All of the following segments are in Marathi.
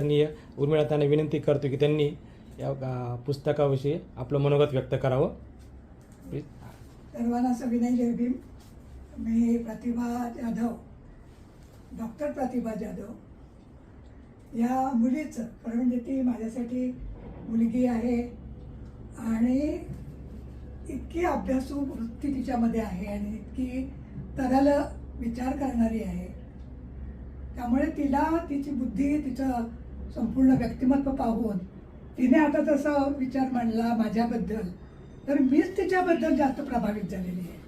आदरणीय उर्मिळा त्यांना विनंती करतो की त्यांनी या पुस्तकाविषयी आपलं मनोगत व्यक्त करावं. प्लीज. सर्वांना सविनय जयभीम मी प्रतिभा जाधव डॉक्टर प्रतिभा जाधव. या मुलीचं खरं म्हणजे ती माझ्यासाठी मुलगी आहे आणि इतकी अभ्यासू वृत्ती तिच्यामध्ये आहे आणि इतकी तरल विचार करणारी आहे. त्यामुळे तिला तिची बुद्धी तिचं संपूर्ण व्यक्तिमत्व पाहून तिने आता तसा विचार मांडला माझ्याबद्दल. तर मीच तिच्याबद्दल जास्त प्रभावित झालेली आहे.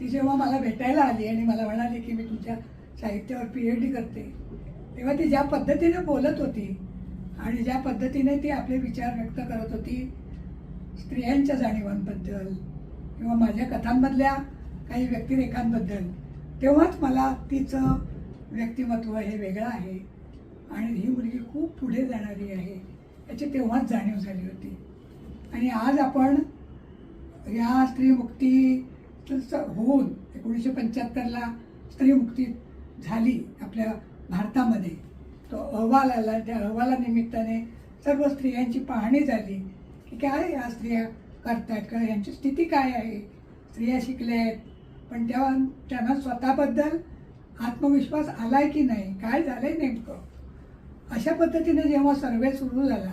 ती जेव्हा मला भेटायला आली आणि मला म्हणाली की मी तुमच्या साहित्यावर पी एच डी करते तेव्हा ती ज्या पद्धतीने बोलत होती आणि ज्या पद्धतीने ती आपले विचार व्यक्त करत होती स्त्रियांच्या जाणीवांबद्दल किंवा माझ्या कथांमधल्या काही व्यक्तिरेखांबद्दल तेव्हाच मला तिचं व्यक्तिमत्व हे वेगळं आहे. आणि ही मुलगी खूप पुढे जाणारी आहे. याची तेव्हाच जाणीव झाली होती. आणि आज आपण या स्त्रीमुक्ती होऊन एकोणीसशे पंच्याहत्तरला स्त्रीमुक्ती झाली आपल्या भारतामध्ये. तो अहवाल आला त्या अहवालानिमित्ताने सर्व स्त्रियांची पाहणी झाली की काय या स्त्रिया करतायत का यांची स्थिती काय आहे? स्त्रिया शिकल्या आहेत पण तेव्हा त्यांना स्वतःबद्दल आत्मविश्वास आलाय की नाही? काय झालं आहे नेमकं? अशा पद्धतीने जेव्हा सर्वे सुरू झाला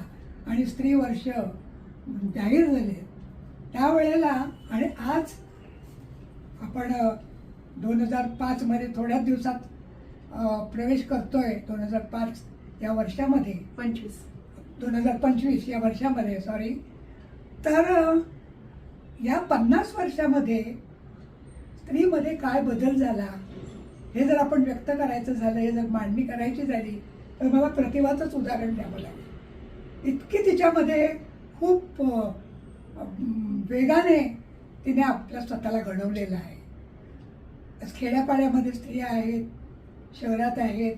आणि स्त्री वर्ष जाहीर झाले त्यावेळेला आणि आज आपण दोन हजार पाचमध्ये थोड्याच दिवसात प्रवेश करतोय दोन हजार पाच या वर्षामध्ये. पंचवीस. दोन हजार पंचवीस या वर्षामध्ये सॉरी तर या पन्नास वर्षामध्ये स्त्रीमध्ये काय बदल झाला हे जर आपण व्यक्त करायचं झालं हे जर मांडणी करायची झाली तर मला प्रतिभाचंच उदाहरण द्यावं लागेल. इतकी तिच्यामध्ये खूप वेगाने तिने आपल्या स्वतःला घडवलेलं आहे. आज खेड्यापाड्यामध्ये स्त्रिया आहेत शहरात आहेत.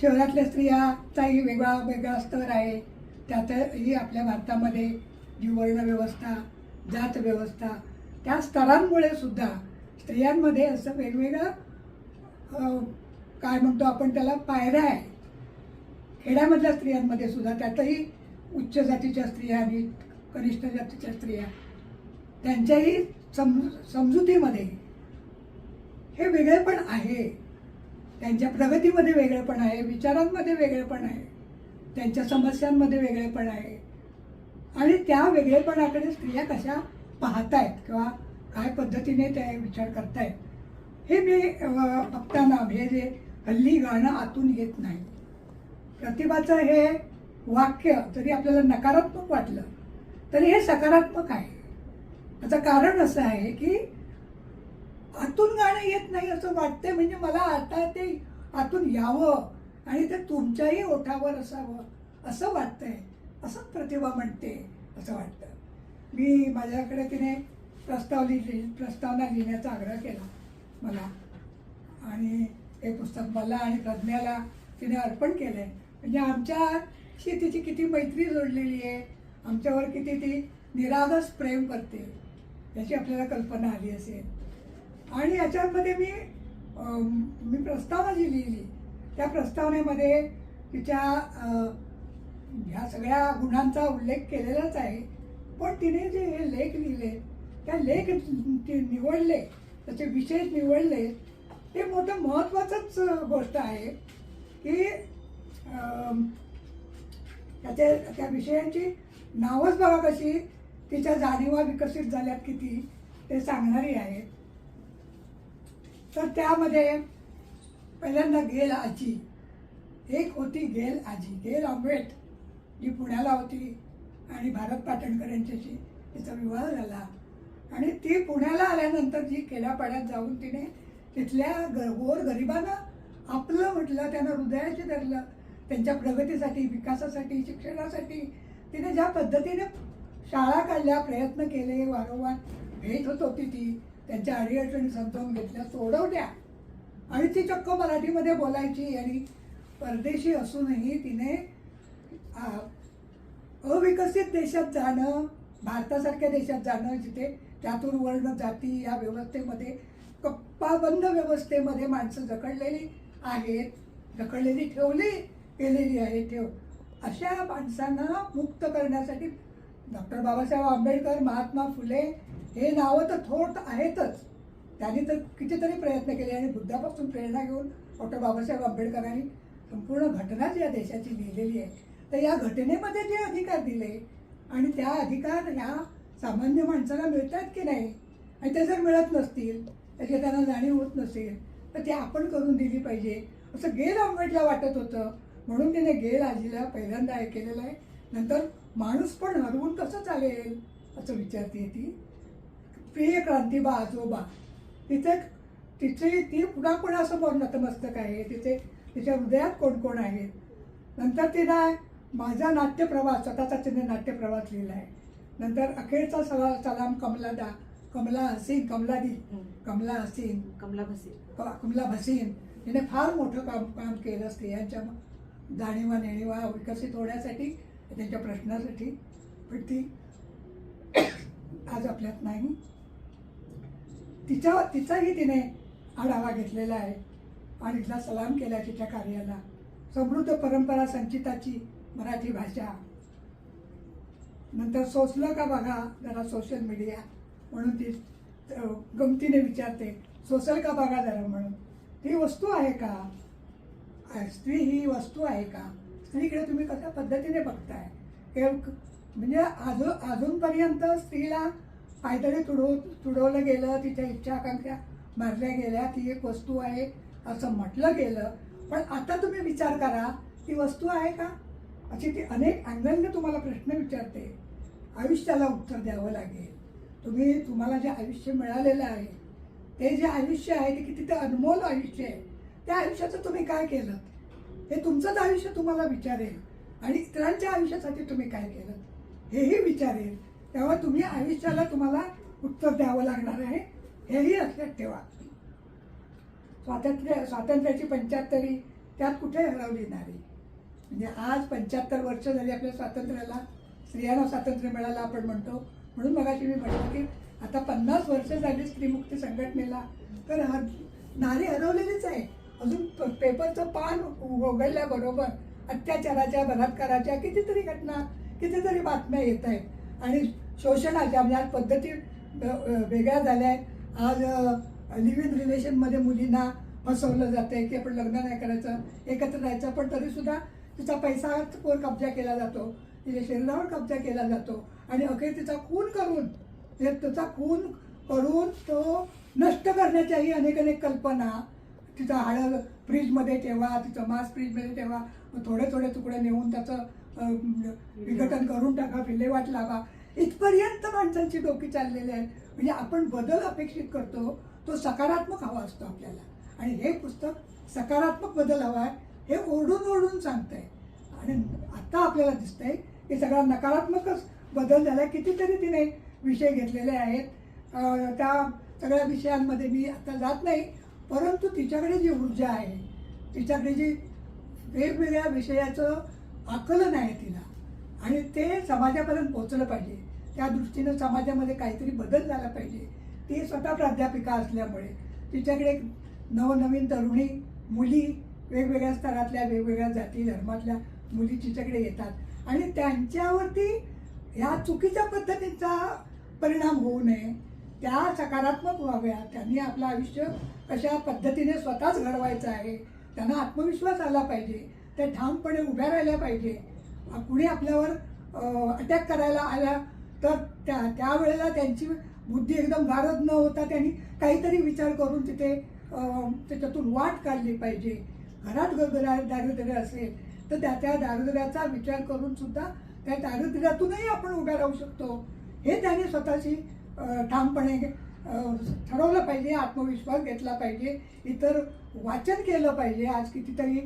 शहरातल्या स्त्रियाचाही वेगळा वेगळा स्तर आहे. त्यातही आपल्या भारतामध्ये जी वर्णव्यवस्था जात व्यवस्था त्या स्तरांमुळे सुद्धा स्त्रियांमध्ये असं वेगवेगळं काय म्हणतो आपण त्याला पायऱ्या आहे खेड्यामधल्या स्त्रियांमध्ये सुद्धा त्यातही उच्च जातीच्या स्त्रिया आणि कनिष्ठ जातीच्या स्त्रिया. त्यांच्याही सम समजुतीमध्ये हे वेगळेपण आहे. त्यांच्या प्रगतीमध्ये वेगळेपण आहे विचारांमध्ये वेगळेपण आहे त्यांच्या समस्यांमध्ये वेगळेपण आहे. आणि त्या वेगळेपणाकडे स्त्रिया कशा पाहतायत किंवा काय पद्धतीने ते विचार करतायत हे मी बघताना हे जे हल्ली गाणं आतून येत नाही. प्रतिभाचं हे वाक्य जरी आपल्याला नकारात्मक वाटलं तरी हे सकारात्मक आहे. त्याचं कारण असं आहे की आतून गाणं येत नाही असं वाटतंय म्हणजे मला आता ते आतून यावं आणि ते तुमच्याही ओठावर असावं असं वाटतंय असंच प्रतिभा म्हणते असं वाटतं. मी माझ्याकडे तिने प्रस्ताव लिहिली प्रस्तावना लिहिण्याचा आग्रह केला मला. आणि हे पुस्तक मला आणि प्रज्ञाला तिने अर्पण केलं आहे म्हणजे आमच्याशी तिची किती मैत्री जोडलेली आहे आमच्यावर किती ती निरागस प्रेम करते याची आपल्याला कल्पना आली असेल. आणि याच्यामध्ये मी मी प्रस्तावना जी लिहिली त्या प्रस्तावनेमध्ये तिच्या ह्या सगळ्या गुणांचा उल्लेख केलेलाच आहे. पण तिने जे हे लेख लिहिले त्या लेख निवडले त्याचे विषय निवडले ते मोठं महत्त्वाचंच गोष्ट आहे की त्याचे त्या विषयांची नावच बघा कशी तिच्या जाणीवा विकसित झाल्यात किती ते सांगणारी आहेत तर त्यामध्ये पहिल्यांदा गेल आजी. एक होती गेल आजी गेल आंबेट जी पुण्याला होती आणि भारत पाटणकर यांच्याशी तिचा विवाह झाला. आणि ती पुण्याला आल्यानंतर जी खेड्यापाड्यात जाऊन तिने तिथल्या ग गोर गरिबांना आपलं म्हटलं त्यांना हृदयाशी धरलं. त्यांच्या प्रगतीसाठी विकासासाठी शिक्षणासाठी तिने ज्या पद्धतीने शाळा काढल्या प्रयत्न केले वारंवार भेट होत होती ती त्यांच्या अडीअडचणी समजावून घेतल्या सोडवल्या. आणि ती चक्क मराठीमध्ये बोलायची आणि परदेशी असूनही तिने अविकसित देशात जाणं भारतासारख्या देशात जाणं जिथे त्यातून वर्ण जाती या व्यवस्थेमध्ये कप्पाबंद व्यवस्थेमध्ये माणसं जखडलेली आहेत जखडलेली ठेवली. केलेली आहे ठेव. अशा माणसांना मुक्त करण्यासाठी डॉक्टर बाबासाहेब आंबेडकर महात्मा फुले हे नावं तर थोडं आहेतच. त्यांनी तर कितीतरी प्रयत्न केले आणि बुद्धापासून प्रेरणा घेऊन डॉक्टर बाबासाहेब आंबेडकरांनी संपूर्ण घटनाच या देशाची लिहिलेली आहे. तर या घटनेमध्ये जे अधिकार दिले आणि त्या अधिकार ह्या सामान्य माणसाला मिळतात की नाही आणि ते जर मिळत नसतील त्याची त्यांना जाणीव होत नसेल तर ते आपण करून दिली पाहिजे. असं गेल आंबेडला वाटत होतं. म्हणून तिने गेल आजीला पहिल्यांदा हे केलेलं आहे. नंतर माणूस पण हरवून कसं चालेल? असं विचारते ती. प्रिय क्रांतीबा आजोबा तिथे तिचे ती पुन्हा कुणासमोर नतमस्तक आहे? तिचे तिच्या हृदयात कोण कोण आहेत नंतर तिनं माझा नाट्यप्रवास स्वतःचा तिने नाट्यप्रवास लिहिला आहे. नंतर अखेरचा सला सलाम कमलादा. कमला हसीन कमलादी कमला हसीन. कमला भसे क- कमला भसीन. तिने फार मोठं काम काम केलं स्त्रियांच्या जाणीवा नेणीवा विकसित होण्यासाठी त्यांच्या प्रश्नासाठी. पण ती आज आपल्यात नाही. तिच्या तिचाही तिने आढावा घेतलेला आहे. आणि तिला सलाम केला तिच्या कार्याला. समृद्ध परंपरा संचिताची मराठी भाषा. नंतर सोसलं का बघा जरा सोशल मीडिया म्हणून ती गमतीने विचारते. सोसल का बघा जरा म्हणून. ती वस्तू आहे का? स्त्री ही वस्तू आहे का? स्त्रीकडे तुम्ही कशा पद्धतीने बघताय? हे म्हणजे अजून अजूनपर्यंत स्त्रीला पायदळी तुडव तुडवलं गेलं तिच्या इच्छा आकांक्षा मारल्या गेल्या ती एक वस्तू आहे असं म्हटलं गेलं. पण आता तुम्ही विचार करा ती वस्तू आहे का? अशी ती अनेक अँगलने तुम्हाला प्रश्न विचारते. आयुष्याला उत्तर द्यावं लागेल. तुम्ही तुम्हाला जे आयुष्य मिळालेलं आहे ते जे आयुष्य आहे ते किती ते अनमोल आयुष्य आहे. त्या आयुष्याचं तुम्ही काय केलं? हे तुमचंच आयुष्य तुम्हाला विचारेल. आणि इतरांच्या आयुष्यासाठी तुम्ही काय केलं? हेही विचारेल. तेव्हा तुम्ही आयुष्याला तुम्हाला उत्तर द्यावं लागणार आहे. हेही लक्षात ठेवा. स्वातंत्र्य स्वातंत्र्याची पंच्याहत्तरी त्यात कुठे हरवली नाही म्हणजे आज पंच्याहत्तर वर्ष झाली आपल्या स्वातंत्र्याला. स्त्रियांना स्वातंत्र्य मिळालं आपण म्हणतो. म्हणून मगाशी मी म्हटलं की आता पन्नास वर्ष झाली स्त्रीमुक्ती संघटनेला. तर हर नारी हरवलेलीच आहे. अजून पेपरचं पान उघडल्याबरोबर अत्याचाराच्या बलात्काराच्या कितीतरी घटना कितीतरी बातम्या येत आहेत. आणि शोषणाच्या म्हणजे आज पद्धती वेगळ्या झाल्या आहेत. आज लिव्ह इन रिलेशनमध्ये मुलींना फसवलं आहे की आपण लग्न नाही करायचं एकत्र राहायचं पण तरीसुद्धा तिचा पैसावर कब्जा केला जातो. तिच्या शरीरावर कब्जा केला जातो. आणि अखेर तिचा खून करून तिचा खून करून तो नष्ट करण्याच्याही अनेक अनेक कल्पना तिचं हळद फ्रीजमध्ये ठेवा तिचं मांस फ्रीजमध्ये ठेवा. थोडे थोडे तुकडे नेऊन त्याचं विघटन करून टाका विल्हेवाट लावा. इथपर्यंत माणसांची डोकी चाललेली आहे म्हणजे आपण बदल अपेक्षित करतो तो सकारात्मक हवा असतो आपल्याला. आणि हे पुस्तक सकारात्मक बदल हवा आहे हे ओरडून ओरडून सांगतंय. आणि आता आपल्याला दिसतंय की सगळा नकारात्मकच बदल झाला कितीतरी तिने विषय घेतलेले आहेत. त्या सगळ्या विषयांमध्ये मी आता जात नाही परंतु तिच्याकडे जी ऊर्जा आहे तिच्याकडे जी वेगवेगळ्या विषयाचं आकलन आहे तिला आणि ते समाजापर्यंत पोचलं पाहिजे. त्या दृष्टीनं समाजामध्ये काहीतरी बदल झाला पाहिजे. ती स्वतः प्राध्यापिका असल्यामुळे तिच्याकडे नवनवीन तरुणी मुली वेगवेगळ्या स्तरातल्या वेगवेगळ्या जाती धर्मातल्या मुली तिच्याकडे येतात. आणि त्यांच्यावरती ह्या चुकीच्या पद्धतीचा परिणाम होऊ नये. त्या सकारात्मक व्हाव्या. त्यांनी आपलं आयुष्य कशा पद्धतीने स्वतःच घडवायचं आहे त्यांना आत्मविश्वास आला पाहिजे ते ठामपणे उभ्या राहिल्या पाहिजे. कुणी आपल्यावर अटॅक करायला आल्या तर त्या त्यावेळेला त्यांची बुद्धी एकदम गारद न होता त्यांनी काहीतरी विचार करून तिथे त्याच्यातून वाट काढली पाहिजे. घरात ग- दारिद्र्य असेल तर त्या त्या दारिद्र्याचा विचार करून सुद्धा त्या दारिद्र्यातूनही आपण उभ्या राहू शकतो. हे त्याने स्वतःशी ठामपणे ठरवलं पाहिजे आत्मविश्वास घेतला पाहिजे इतर वाचन केलं पाहिजे. आज कितीतरी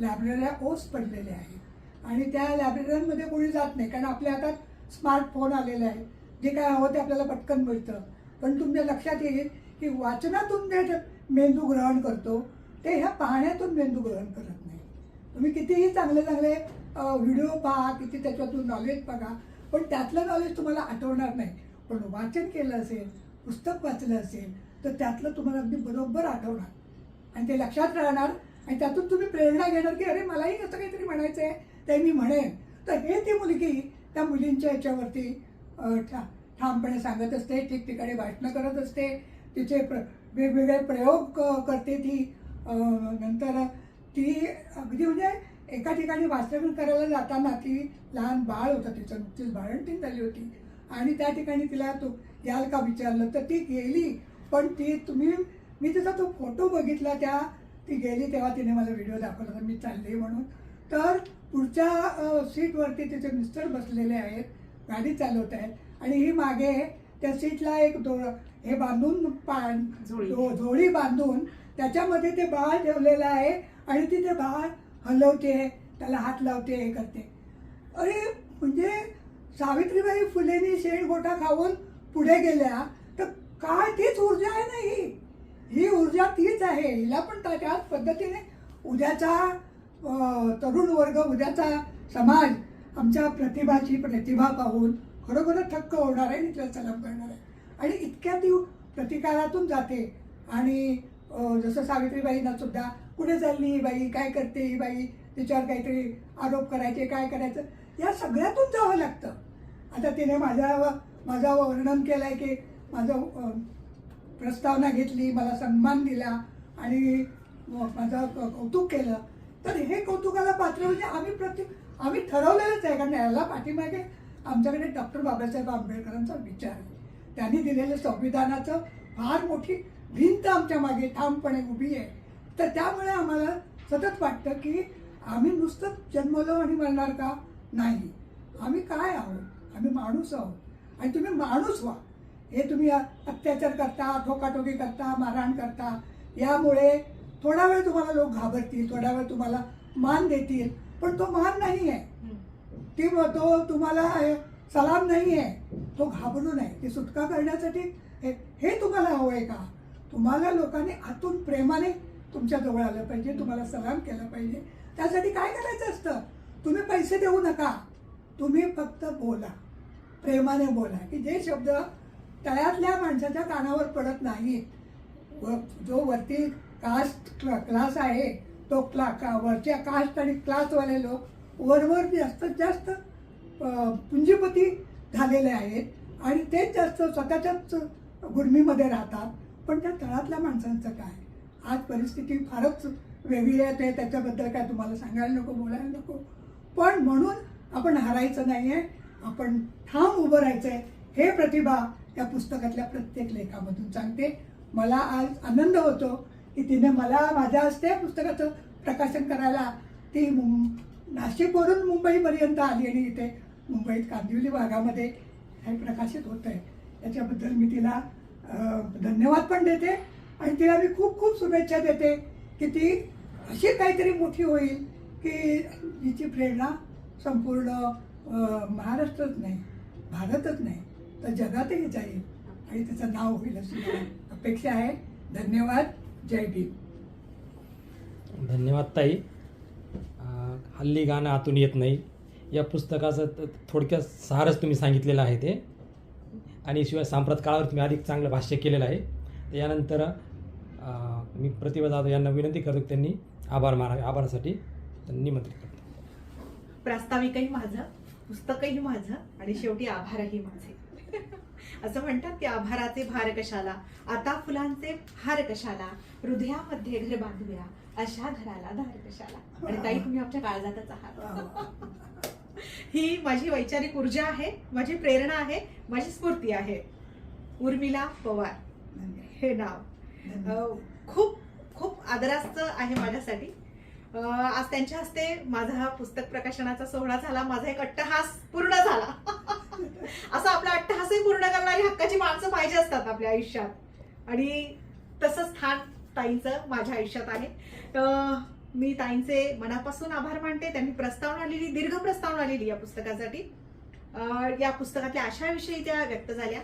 लायब्रऱ्या ओस पडलेल्या आहेत. आणि त्या लायब्ररीमध्ये कोणी जात नाही कारण आपल्या हातात स्मार्टफोन आलेले आहे जे काय हवं ते आपल्याला पटकन मिळतं. पण तुमच्या लक्षात येईल की वाचनातून जे मेंदू ग्रहण करतो ते ह्या पाहण्यातून मेंदू ग्रहण करत नाही. तुम्ही कितीही चांगले चांगले व्हिडिओ पहा किती त्याच्यातून नॉलेज बघा पण त्यातलं नॉलेज तुम्हाला आठवणार नाही. पण वाचन केलं असेल पुस्तक वाचलं असेल तर त्यातलं तुम्हाला अगदी बरोबर आठवणार. आणि ते लक्षात राहणार आणि त्यातून तुम्ही प्रेरणा घेणार की अरे मलाही असं काहीतरी म्हणायचं आहे ते मी म्हणेन. तर हे ती मुलगी त्या मुलींच्या याच्यावरती ठा ठामपणे सांगत असते ठिकठिकाणी भाषणं करत असते. तिचे प्र वेगवेगळे प्रयोग करते ती. नंतर ती अगदी म्हणजे एका ठिकाणी वास्तव्य करायला जाताना ती लहान बाळ होतं तिचं नुकतीच बाळंतीन झाली होती. आणि त्या ठिकाणी तिला तो याल का विचारलं तर ती गेली पण ती तुम्ही मी तिचा तो फोटो बघितला त्या ती गेली तेव्हा तिने मला व्हिडिओ दाखवला होता मी चालली म्हणून. तर पुढच्या सीटवरती तिचे मिस्टर बसलेले आहेत गाडी चालवत आहेत. आणि ही मागे त्या सीटला एक दो हे बांधून पा झोळी. झो- झोळी बांधून त्याच्यामध्ये ते बाळ ठेवलेलं आहे आणि ती ते बाळ हलवते त्याला हात लावते हे करते. अरे म्हणजे सावित्रीबाई फुलेनी शेण गोटा खाऊन पुढे गेल्या तर काय तीच ऊर्जा आहे ना ही? ही ऊर्जा तीच आहे. हिला पण त्या- त्याच पद्धतीने उद्याचा तरुण वर्ग उद्याचा समाज आमच्या प्रतिभाची प्रतिभा पाहून खरोखर थक्क होणार आहे आणि तिला सलाम करणार आहे. आणि इतक्या ती प्रतिकारातून जाते. आणि जसं सावित्रीबाईंना सुद्धा कुठे चालली ही बाई? काय करते ही बाई? तिच्यावर काहीतरी आरोप करायचे काय करायचं? या सगळ्यातून जावं लागतं. आता तिने माझ्या माझं वर्णन केलं आहे की माझं प्रस्तावना घेतली मला सन्मान दिला आणि माझं कौतुक केलं. तर हे कौतुकाला पात्र म्हणजे आम्ही प्रत्येक आम्ही ठरवलेलंच आहे कारण याला पाठीमागे आमच्याकडे डॉक्टर बाबासाहेब आंबेडकरांचा विचार आहे. त्यांनी दिलेलं संविधानाचं फार मोठी भिंत आमच्या मागे ठामपणे उभी आहे. तर त्यामुळे आम्हाला सतत वाटतं की आम्ही नुसतंच जन्मलो आणि मरणार का? नाही. आम्ही काय आहोत? आम्ही माणूस आहोत. आणि तुम्ही माणूस व्हा. हे तुम्ही अत्याचार करता ठोकाठोकी करता मारहाण करता. यामुळे थोडा वेळ तुम्हाला लोक घाबरतील थोडा वेळ तुम्हाला मान देतील. पण तो मान नाही आहे. ती तो तुम्हाला सलाम नाही आहे. तो घाबरू नये. ती सुटका करण्यासाठी हे हे तुम्हाला हवं आहे का? तुम्हाला लोकांनी आतून प्रेमाने तुमच्या जवळ आलं पाहिजे तुम्हाला सलाम केला पाहिजे. त्यासाठी काय करायचं असतं? तुम्ही पैसे देऊ नका. तुम्ही फक्त बोला. प्रेमाने बोला की जे शब्द तळ्यातल्या माणसाच्या कानावर पडत नाहीत व जो वरती कास्ट क्लास आहे तो क्ला का वरच्या कास्ट आणि क्लासवाले लोक वरवर जास्तीत जास्त पुंजीपती झालेले आहेत आणि तेच जास्त स्वतःच्याच गुडमीमध्ये राहतात. पण त्या तळातल्या माणसांचं काय? आज परिस्थिती फारच वेगळी आहे. ते त्याच्याबद्दल काय तुम्हाला सांगायला नको बोलायला नको. पण म्हणून आपण हरायचं नाही आहे आपण ठाम उभं राहायचं आहे हे प्रतिभा या पुस्तकातल्या प्रत्येक लेखामधून सांगते. मला आज आनंद होतो की तिने मला माझ्या हस्ते पुस्तकाचं प्रकाशन करायला. ती मुं- नाशिकवरून मुंबईपर्यंत आली आणि इथे मुंबईत कांदिवली भागामध्ये हे प्रकाशित होत आहे त्याच्याबद्दल मी तिला धन्यवाद पण देते आणि तिला मी खूप खूप शुभेच्छा देते की ती अशी काहीतरी मोठी होईल की तिची प्रेरणा संपूर्ण महाराष्ट्रच नाही भारतच नाही तर जगातही जाईल आणि त्याचं नाव होईल अशी अपेक्षा आहे. धन्यवाद. जय भीम. धन्यवाद ताई. हल्ली गाणं आतून येत नाही. या पुस्तकाचं त- थोडक्यात सारच तुम्ही सांगितलेलं आहे ते. आणि शिवाय सांप्रत काळावर तुम्ही अधिक चांगलं भाष्य केलेलं आहे. तर यानंतर मी प्रतिभा जाधव यांना विनंती करतो की त्यांनी आभार मानावे आभारासाठी त्यांनी निमंत्रित करतो प्रास्ताविकही माझं. पुस्तकही माझं आणि शेवटी आभारही माझे. असं म्हणतात की आभाराचे भार कशाला? आता फुलांचे हार कशाला? हृदयामध्ये घर बांधूया अशा घराला धार कशाला? आणि ताई तुम्ही आमच्या काळजातच आहात. ही माझी वैचारिक ऊर्जा आहे माझी प्रेरणा आहे माझी स्फूर्ती आहे. उर्मिला पवार हे नाव. खूप खूप आदराचं आहे माझ्यासाठी. आज त्यांच्या हस्ते माझा हा पुस्तक प्रकाशनाचा सोहळा झाला. माझा एक अट्टहास पूर्ण झाला. असा आपला अट्टहासही पूर्ण करणारी हक्काची माणसं पाहिजे असतात आपल्या आयुष्यात. आणि तसं स्थान ताईंचं माझ्या आयुष्यात आहे. तर मी ताईंचे मनापासून आभार मानते. त्यांनी प्रस्तावना लिहिली दीर्घ प्रस्तावना लिहिली या पुस्तकासाठी. या पुस्तकातल्या अशाविषयी त्या व्यक्त झाल्या.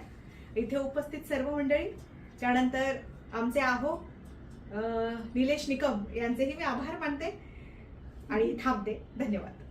इथे उपस्थित सर्व मंडळी त्यानंतर आमचे आहो निलेश निकम यांचेही मी आभार मानते आणि थांबते. धन्यवाद.